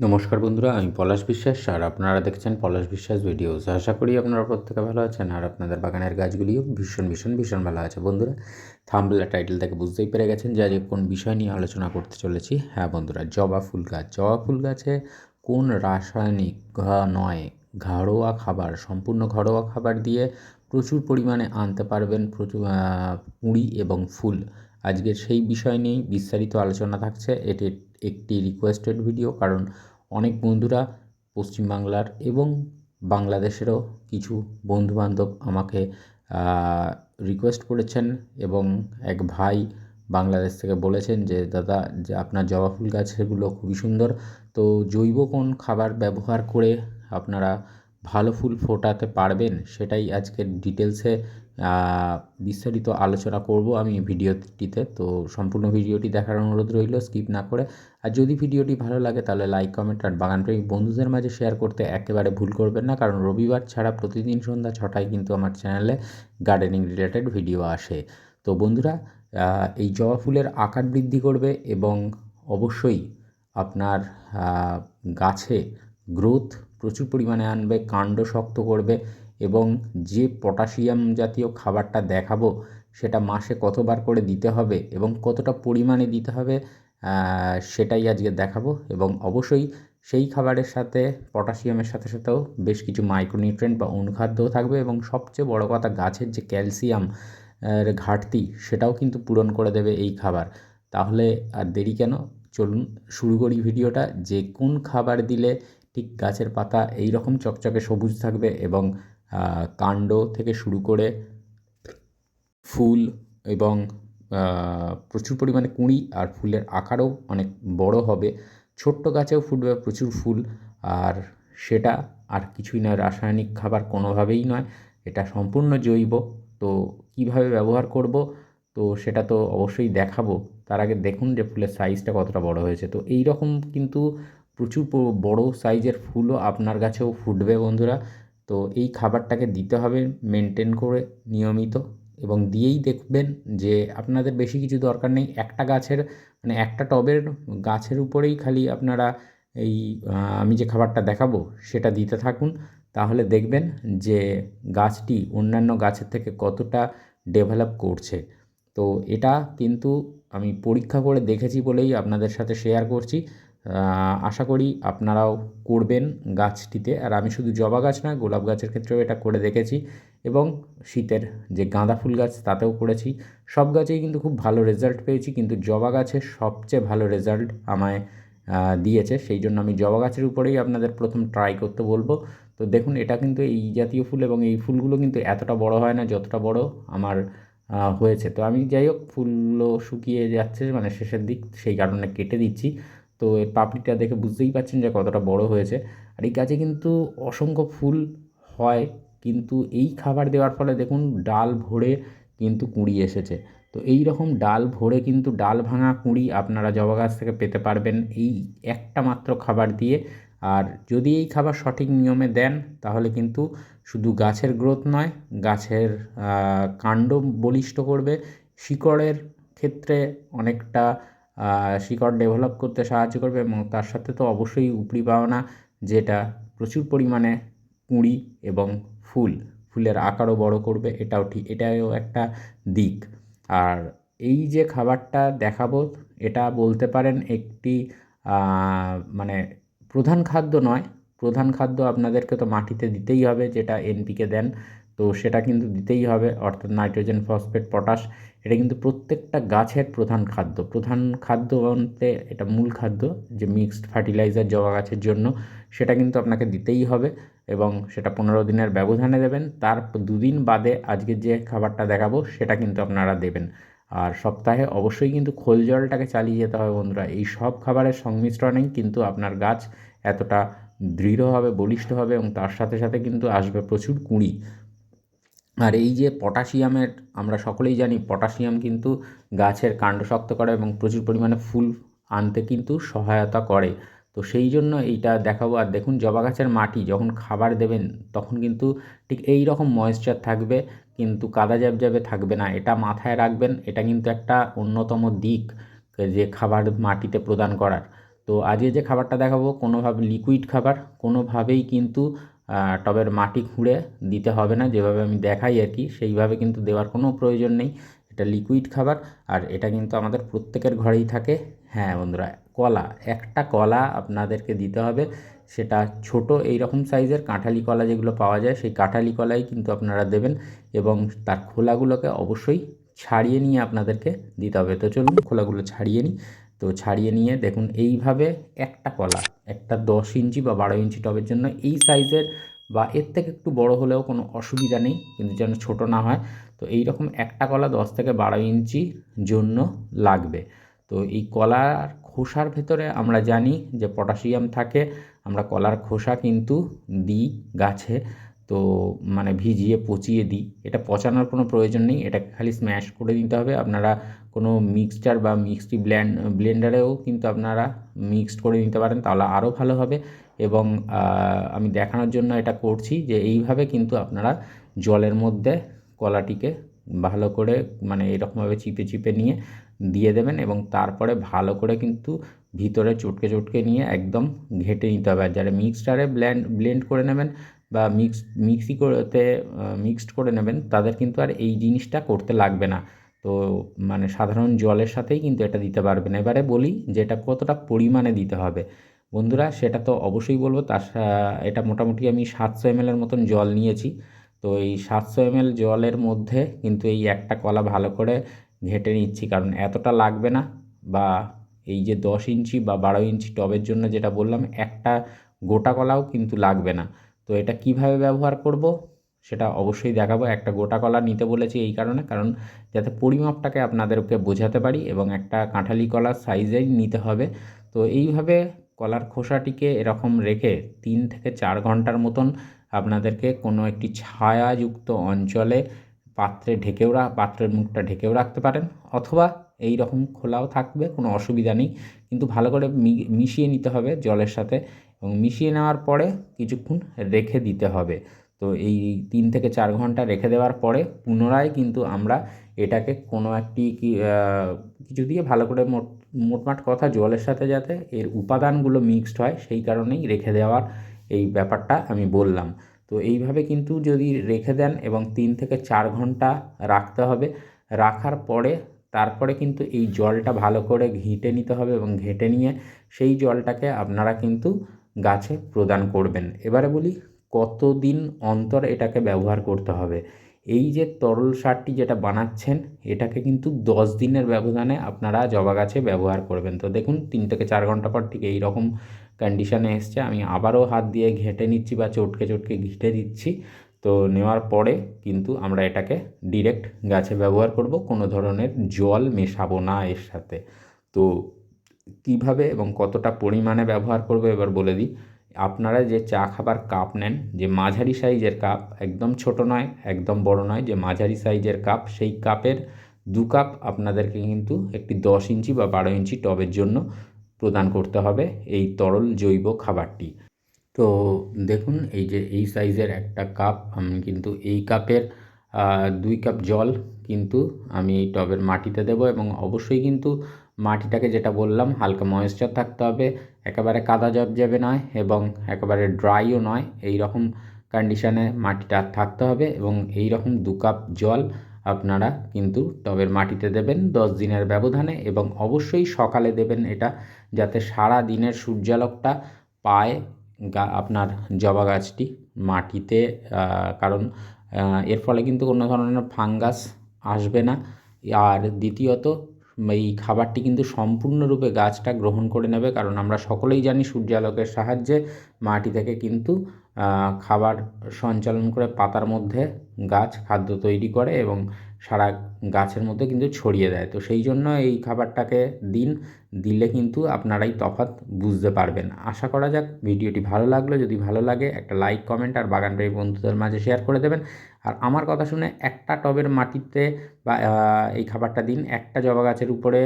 নমস্কার বন্ধুরা, আমি পলাশ বিশ্বাস, আর আপনারা দেখছেন পলাশ বিশ্বাস ভিডিওস। আশা করি আপনারা প্রত্যেকে ভালো আছেন, আর আপনাদের বাগানের গাছগুলিও ভীষণ ভীষণ ভীষণ ভালো আছে। বন্ধুরা থাম্বলা টাইটেল থেকে বুঝতেই পেরে গেছেন যে আজকে কোন বিষয় নিয়ে আলোচনা করতে চলেছি। হ্যাঁ বন্ধুরা, জবা ফুল গাছ। জবা ফুল গাছে কোন রাসায়নিক নয়? ঘরোয়া খাবার, সম্পূর্ণ ঘরোয়া খাবার দিয়ে প্রচুর পরিমাণে আনতে পারবেন প্রচুর কুঁড়ি এবং ফুল। আজকে সেই বিষয় নিয়েই বিস্তারিত আলোচনা থাকছে। এটি একটি রিকোয়েস্টেড ভিডিও কারণ অনেক বন্ধুরা পশ্চিমবাংলার এবং বাংলাদেশেরও কিছু বন্ধুবান্ধব আমাকে রিকোয়েস্ট করেছেন এবং এক ভাই বাংলাদেশ থেকে বলেছেন যে, দাদা, যে আপনার জবা ফুল গাছগুলো খুবই সুন্দর। তো জৈব কোন খাবার ব্যবহার করে আপনারা ভালো ফুল ফোটাতে পারবেন? সেটাই আজকের ডিটেলসে বিস্তারিত আলোচনা করব আমি ভিডিওটিতে। তো সম্পূর্ণ ভিডিওটি দেখার অনুরোধ রইল, স্কিপ না করে। আর যদি ভিডিওটি ভালো লাগে, তাহলে লাইক, কমেন্ট আর বাগানপ্রেমী বন্ধুদের মাঝে শেয়ার করতে একেবারে ভুল করবেন না, কারণ রবিবার ছাড়া প্রতিদিন সন্ধ্যা ছটায় কিন্তু আমার চ্যানেলে গার্ডেনিং রিলেটেড ভিডিও আসে। তো বন্ধুরা এই জবা ফুলের আকার বৃদ্ধি করবে এবং অবশ্যই আপনার গাছে গ্রোথ প্রচুর পরিমাণে আনবে, কাণ্ড শক্ত করবে এবং যে পটাশিয়াম জাতীয় খাবারটা দেখাবো, সেটা মাসে কতবার করে দিতে হবে এবং কতটা পরিমাণে দিতে হবে সেটাই আজকে দেখাবো। এবং অবশ্যই সেই খাবারের সাথে, পটাশিয়ামের সাথে সাথেও বেশ কিছু মাইক্রোনিউট্রেন্ট বা অনুখাদ্যও থাকবে এবং সবচেয়ে বড় কথা গাছের যে ক্যালসিয়াম, এর ঘাটতি, সেটাও কিন্তু পূরণ করে দেবে এই খাবার। তাহলে আর দেরি কেন? চলুন শুরু করি ভিডিওটা। যে কোন খাবার দিলে ঠিক গাছের পাতা এই রকম চকচকে সবুজ থাকবে এবং কাণ্ড থেকে শুরু করে ফুল এবং প্রচুর পরিমাণে কুঁড়ি আর ফুলের আকারও অনেক বড় হবে। ছোট্ট গাছেও ফুটবে প্রচুর ফুল আর সেটা আর কিছুই নয়, রাসায়নিক খাবার কোনোভাবেই নয়। এটা সম্পূর্ণ জৈব। তো কীভাবে ব্যবহার করব? তো সেটা তো অবশ্যই দেখাবো। তার আগে দেখুন যে ফুলের সাইজটা কতটা বড় হয়েছে। তো এই রকম কিন্তু প্রচুর বড় সাইজের ফুলও আপনার গাছেও ফুটবে বন্ধুরা। তো এই খাবারটাকে দিতে হবে মেনটেন করে নিয়মিত এবং দিয়েই দেখবেন যে আপনাদের বেশি কিছু দরকার নেই। একটা গাছের মানে একটা টবের গাছের উপরেই খালি আপনারা এই আমি যে খাবারটা দেখাবো সেটা দিতে থাকুন। তাহলে দেখবেন যে গাছটি অন্যান্য গাছের থেকে কতটা ডেভেলপ করছে। তো এটা কিন্তু আমি পরীক্ষা করে দেখেছি বলেই আপনাদের সাথে শেয়ার করছি। আশা করি আপনারাও করবেন গাছটিতে। আর আমি শুধু জবা গাছ নয় গোলাপ গাছের ক্ষেত্রেও এটা করে দেখেছি এবং শীতের যে গাঁদা ফুল গাছ তাতেও করেছি। সব গাছেই কিন্তু খুব ভালো রেজাল্ট পেয়েছি, কিন্তু জবা গাছের সবচেয়ে ভালো রেজাল্ট আমায় দিয়েছে। সেই জন্য আমি জবা গাছের উপরেই আপনাদের প্রথম ট্রাই করতে বলব। তো দেখুন, এটা কিন্তু এই জাতীয় ফুল এবং এই ফুলগুলো কিন্তু এতটা বড় হয় না, যতটা বড় আমার হয়েছে। তো আমি যাই হোক ফুলগুলো শুকিয়ে যাচ্ছে মানে শেষের দিক, সেই কারণে কেটে দিচ্ছি। তো এর পাপড়িটা দেখে বুঝতেই পারছেন যে কতটা বড় হয়েছে। আর এই গাছে কিন্তু অসংখ্য ফুল হয়, কিন্তু এই খাবার দেওয়ার ফলে দেখুন ডাল ভরে কিন্তু কুঁড়ি এসেছে। তো এই রকম ডাল ভরে কিন্তু ডাল ভাঙা কুঁড়ি আপনারা জবা গাছ থেকে পেতে পারবেন এই একটা মাত্র খাবার দিয়ে। আর যদি এই খাবার সঠিক নিয়মে দেন, তাহলে কিন্তু শুধু গাছের গ্রোথ নয়, গাছের কাণ্ড বলিষ্ঠ করবে। শিকড়ের ক্ষেত্রে অনেকটা শিকড় ডেভেলপ করতে সাহায্য করবে এবং তার সাথে তো অবশ্যই উপরি পাওনা, যেটা প্রচুর পরিমাণে কুঁড়ি এবং ফুল, ফুলের আকারও বড় করবে, এটাও ঠিক, এটাও একটা দিক। আর এই যে খাবারটা দেখাবো, এটা বলতে পারেন একটি মানে প্রধান খাদ্য নয়, প্রধান খাদ্য আপনাদেরকে তো মাটিতে দিতেই হবে, যেটা এনপিকে দেন। তো সেটা কিন্তু দিতেই হবে, অর্থাৎ নাইট্রোজেন, ফসফেট, পটাশ, এটা কিন্তু প্রত্যেকটা গাছের প্রধান খাদ্য। প্রধান খাদ্য বলতে এটা মূল খাদ্য যে মিক্সড ফার্টিলাইজার জবা গাছের জন্য। সেটা কিন্তু আপনাকে দিতেই হবে এবং সেটা পনেরো দিনের ব্যবধানে দেবেন। তার দুদিন বাদে আজকে যে খাবারটা দেখাবো, সেটা কিন্তু আপনারা দেবেন। আর সপ্তাহে অবশ্যই কিন্তু খোল জলটাকে চালিয়ে যেতে হবে বন্ধুরা। এই সব খাবারের সংমিশ্রণেই কিন্তু আপনার গাছ এতটা দৃঢ় হবে, বলিষ্ঠ হবে এবং তার সাথে সাথে কিন্তু আসবে প্রচুর কুঁড়ি। আর এই যে পটাশিয়ামের, আমরা সকলেই জানি পটাশিয়াম কিন্তু গাছের কাণ্ড শক্ত করে এবং প্রচুর পরিমাণে ফুল আনতে কিন্তু সহায়তা করে। তো সেই জন্য এইটা দেখাবো। আর দেখুন, জবা গাছের মাটি যখন খাবার দেবেন, তখন কিন্তু ঠিক এই রকম ময়েশ্চার থাকবে, কিন্তু কাদা জ্যাবজ্যাবে থাকবে না। এটা মাথায় রাখবেন, এটা কিন্তু একটা অন্যতম দিক যে খাবার মাটিতে প্রদান করার। তো আজকে যে খাবারটা দেখাবো, কোনোভাবে লিকুইড খাবার, কোনোভাবেই কিন্তু টবের মাটি খুঁড়ে দিতে হবে না, যেভাবে আমি দেখাই আর কি, সেইভাবে কিন্তু দেওয়ার কোনো প্রয়োজন নেই। এটা লিকুইড খাবার, আর এটা কিন্তু আমাদের প্রত্যেকের ঘরেই থাকে। হ্যাঁ বন্ধুরা, কলা, একটা কলা আপনাদেরকে দিতে হবে। সেটা ছোট এই রকম সাইজের কাঁঠালি কলা যেগুলো পাওয়া যায়, সেই কাঁঠালি কলাই কিন্তু আপনারা দেবেন এবং তার খোলাগুলোকে অবশ্যই ছাড়িয়ে নিয়ে আপনাদেরকে দিতে হবে। তো চলুন খোলাগুলো ছাড়িয়ে নিই। তো ছাড়িয়ে নিয়ে দেখুন এইভাবে একটা কলা, একটা দশ ইঞ্চি বা বারো ইঞ্চি টবের জন্য এই সাইজের বা এর থেকে একটু বড় হলেও কোনো অসুবিধা নেই, কিন্তু যেন ছোট না হয়। তো এই রকম একটা কলা দশ থেকে বারো ইঞ্চি জন্য লাগবে। তো এই কলার খোসার ভেতরে আমরা জানি যে পটাশিয়াম থাকে, আমরা কলার খোসা কিন্তু দিই গাছে। তো মানে ভিজিয়ে পচিয়ে দিই। এটা পচানোর কোনো প্রয়োজন নেই এটাকে খালি স্ম্যাশ করে দিতে হবে। আপনারা কোনো মিক্সচার বা মিক্সটি ব্ল্যান্ড ব্লেন্ডারেও কিন্তু আপনারা মিক্সড করে নিতে পারেন, তাহলে আরও ভালো হবে। এবং আমি দেখানোর জন্য এটা করছি যে এইভাবে কিন্তু আপনারা জলের মধ্যে কলাটিকে ভালো করে মানে এরকমভাবে চিপে চিপে নিয়ে দিয়ে দেবেন এবং তারপরে ভালো করে কিন্তু ভিতরে চটকে চটকে নিয়ে একদম ঘেটে নিতে হবে। আর যারা মিক্সচারে ব্ল্যান্ড ব্লেন্ড করে নেবেন বা মিক্স মিক্সি করতে মিক্সড করে নেবেন, তাদের কিন্তু আর এই জিনিসটা করতে লাগবে না। তো মানে সাধারণ জলের সাথেই কিন্তু এটা দিতে পারবেন। এবারে বলি যে এটা কতটা পরিমাণে দিতে হবে। বন্ধুরা, সেটা তো অবশ্যই বলব, তার এটা মোটামুটি আমি সাতশো এমএলের মতন জল নিয়েছি। তো এই সাতশো এমএল জলের মধ্যে কিন্তু এই একটা কলা ভালো করে ঘেটে নিচ্ছি, কারণ এতটা লাগবে না। বা এই যে দশ ইঞ্চি বা বারো ইঞ্চি টবের জন্য যেটা বললাম, একটা গোটা কলাও কিন্তু লাগবে না। তো এটা কীভাবে ব্যবহার করব? সেটা অবশ্যই দেখাবো। একটা গোটা কলা নিতে বলেছি এই কারণে, কারণ যাতে পরিমাপটাকে আপনাদেরকে বোঝাতে পারি এবং একটা কাঁঠালি কলার সাইজেই নিতে হবে। তো এইভাবে কলার খোসাটিকে এরকম রেখে তিন থেকে চার ঘণ্টার মতন আপনাদেরকে কোনো একটি ছায়াযুক্ত অঞ্চলে পাত্রে ঢেকেও পাত্রের মুখটা ঢেকেও রাখতে পারেন। অথবা এই রকম খোলাও থাকবে, কোনো অসুবিধা নেই। কিন্তু ভালো করে মিশিয়ে নিতে হবে জলের সাথে। এবং মিশিয়ে নেওয়ার পরে কিছুক্ষণ রেখে দিতে হবে। তো এই তিন থেকে চার ঘণ্টা রেখে দেওয়ার পরে পুনরায় কিন্তু আমরা এটাকে কোনো একটি কিছু দিয়ে ভালো করে মোট, মোটমাট কথা জলের সাথে যাতে এর উপাদানগুলো মিক্সড হয়, সেই কারণেই রেখে দেওয়ার এই ব্যাপারটা আমি বললাম। তো এইভাবে কিন্তু যদি রেখে দেন এবং তিন থেকে চার ঘণ্টা রাখতে হবে, রাখার পরে তারপরে কিন্তু এই জলটা ভালো করে ঘেঁটে নিতে হবে এবং ঘেঁটে নিয়ে সেই জলটাকে আপনারা কিন্তু গাছে প্রদান করবেন। এবারে বলি, কতদিন অন্তর এটাকে ব্যবহার করতে হবে? এই যে তরল সারটি যেটা বানাচ্ছেন, এটাকে কিন্তু দশ দিনের ব্যবধানে আপনারা জবা গাছে ব্যবহার করবেন। তো দেখুন, তিন থেকে চার ঘণ্টা পর ঠিক এই রকম কন্ডিশানে এসছে। আমি আবারও হাত দিয়ে ঘেঁটে নিচ্ছি বা চটকে চটকে ঘেঁটে দিচ্ছি। তো নেওয়ার পরে কিন্তু আমরা এটাকে ডিরেক্ট গাছে ব্যবহার করব। কোনো ধরনের জল মেশাবো না এর সাথে। তো কীভাবে এবং কতটা পরিমাণে ব্যবহার করব এবার বলে দিই। আপনারা যে চা খাবার কাপ নেন, যে মাঝারি সাইজের কাপ, একদম ছোট নয়, একদম বড় নয়, যে মাঝারি সাইজের কাপ, সেই কাপের দু কাপ আপনাদেরকে কিন্তু একটি দশ ইঞ্চি বা বারো ইঞ্চি টবের জন্য প্রদান করতে হবে এই তরল জৈব খাবারটি। তো দেখুন, এই যে এই সাইজের একটা কাপ, আমি কিন্তু এই কাপের দুই কাপ জল কিন্তু আমি এই টবের মাটিতে দেবো এবং অবশ্যই কিন্তু মাটিটাকে যেটা বললাম, হালকা ময়েশ্চার থাকতে হবে, একেবারে কাদা জবজবে নয় এবং একেবারে ড্রাইও নয়। এই রকম কন্ডিশনে মাটিটা থাকতে হবে এবং এই রকম দু কাপ জল আপনারা কিন্তু টবের মাটিতে দেবেন দশ দিনের ব্যবধানে এবং অবশ্যই সকালে দেবেন এটা যাতে সারা দিনের সূর্যালোকটা পায় গা, আপনার জবা গাছটি মাটিতে কারণ এর ফলে কিন্তু কোনো ধরনের ফাঙ্গাস আসবে না। আর দ্বিতীয়ত এই খাবারটি কিন্তু সম্পূর্ণরূপে গাছটা গ্রহণ করে নেবে, কারণ আমরা সকলেই জানি সূর্যালোকের সাহায্যে মাটি থেকে কিন্তু খাবার সঞ্চালন করে পাতার মধ্যে গাছ খাদ্য তৈরি করে এবং সারা গাছের মধ্যে কিন্তু ছড়িয়ে দেয়। তো সেই জন্য এই খাবারটাকে দিন, দিলে কিন্তু আপনারাই তফাৎ বুঝতে পারবেন। আশা করা যাক ভিডিওটি ভালো লাগল। যদি ভালো লাগে, একটা লাইক, কমেন্ট আর বাগানপ্রেমী বন্ধুদের মাঝে শেয়ার করে দেবেন। আর আমার কথা শুনে একটা টবের মাটিতে বা এই খাবারটা দিন। একটা জবা গাছের উপরে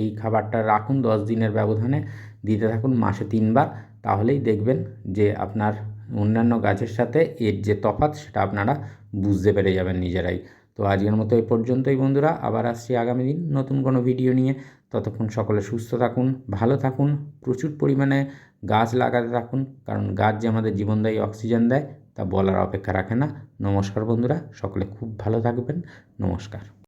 এই খাবারটা রাখুন দশ দিনের ব্যবধানে। দিতে থাকুন মাসে তিনবার। তাহলেই দেখবেন যে আপনার অন্যান্য গাছের সাথে এর যে তফাৎ, সেটা আপনারা বুঝতে পেরে যাবেন নিজেরাই। তো আজকের মতো এই পর্যন্তই বন্ধুরা, আবার আসছি আগামী দিন নতুন কোনো ভিডিও নিয়ে। ততক্ষণ সকলে সুস্থ থাকুন, ভালো থাকুন, প্রচুর পরিমাণে গাছ লাগাতে থাকুন, কারণ গাছ যে আমাদের জীবনদায়ী অক্সিজেন দেয়, তা বলার অপেক্ষা রাখে না। নমস্কার বন্ধুরা, সকলে খুব ভালো থাকবেন। নমস্কার।